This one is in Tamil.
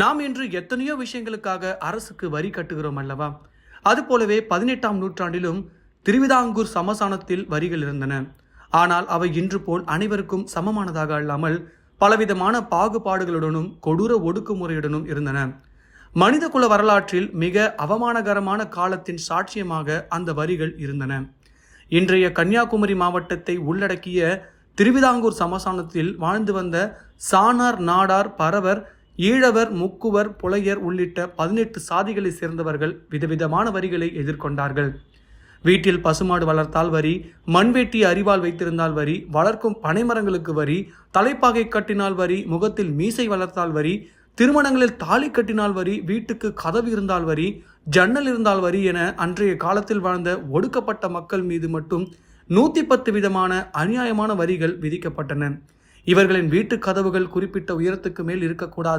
நாம் இன்று எத்தனையோ விஷயங்களுக்காக அரசுக்கு வரி கட்டுகிறோம் அல்லவா? அதுபோலவே பதினெட்டாம் நூற்றாண்டிலும் திருவிதாங்கூர் சமசானத்தில் வரிகள் இருந்தன. ஆனால் அவை இன்று போல் அனைவருக்கும் சமமானதாக அல்லாமல் பலவிதமான பாகுபாடுகளுடனும் கொடூர ஒடுக்குமுறையுடனும் இருந்தன. மனிதகுல வரலாற்றில் மிக அவமானகரமான காலத்தின் சாட்சியமாக அந்த வரிகள் இருந்தன. இன்றைய கன்னியாகுமரி மாவட்டத்தை உள்ளடக்கிய திருவிதாங்கூர் சமசானத்தில் வாழ்ந்து வந்த சானார் நாடார் பரவர் ஈழவர் முக்குவர் புலையர் உள்ளிட்ட பதினெட்டு சாதிகளை சேர்ந்தவர்கள் விதவிதமான வரிகளை எதிர்கொண்டார்கள். வீட்டில் பசுமாடு வளர்த்தால் வரி மண்வெட்டி அறிவால் வைத்திருந்தால் வரி வளர்க்கும் பனைமரங்களுக்கு வரி தலைப்பாகை கட்டினால் வரி முகத்தில் மீசை வளர்த்தால் வரி திருமணங்களில் தாலி கட்டினால் வரி வீட்டுக்கு கதவு இருந்தால் வரி ஜன்னல் இருந்தால் வரி என அன்றைய காலத்தில் வாழ்ந்த ஒடுக்கப்பட்ட மக்கள் மீது மட்டும் நூற்றி பத்து விதமான அநியாயமான வரிகள் விதிக்கப்பட்டன. இவர்களின் வீட்டு கதவுகள் குறிப்பிட்ட உயரத்துக்கு மேல் இருக்கக்கூடாது.